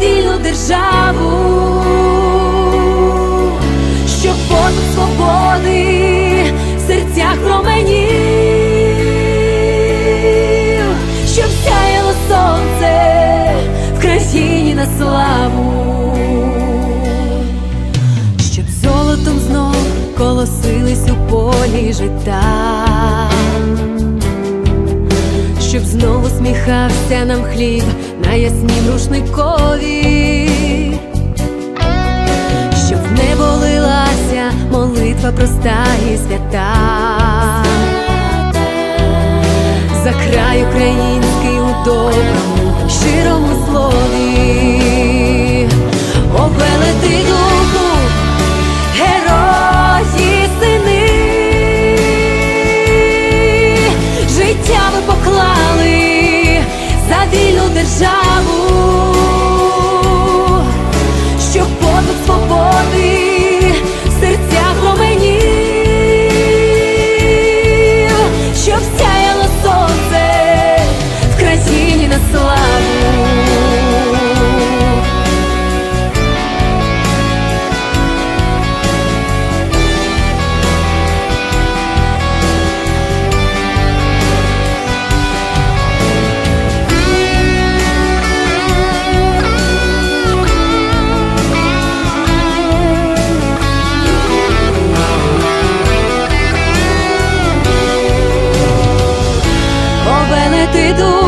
вільну державу, щоб подвиг свободи в серцях променів, щоб сяяло сонце в країні на славу, щоб золотом знов колосились у полі жита щоб знову сміхався нам хліб на яснім рушникові, молитва проста і свята, за край український у доброму, щирому слові, О, велетий духу, герої сини. Життя ви поклали за вільну державу, Овелети дух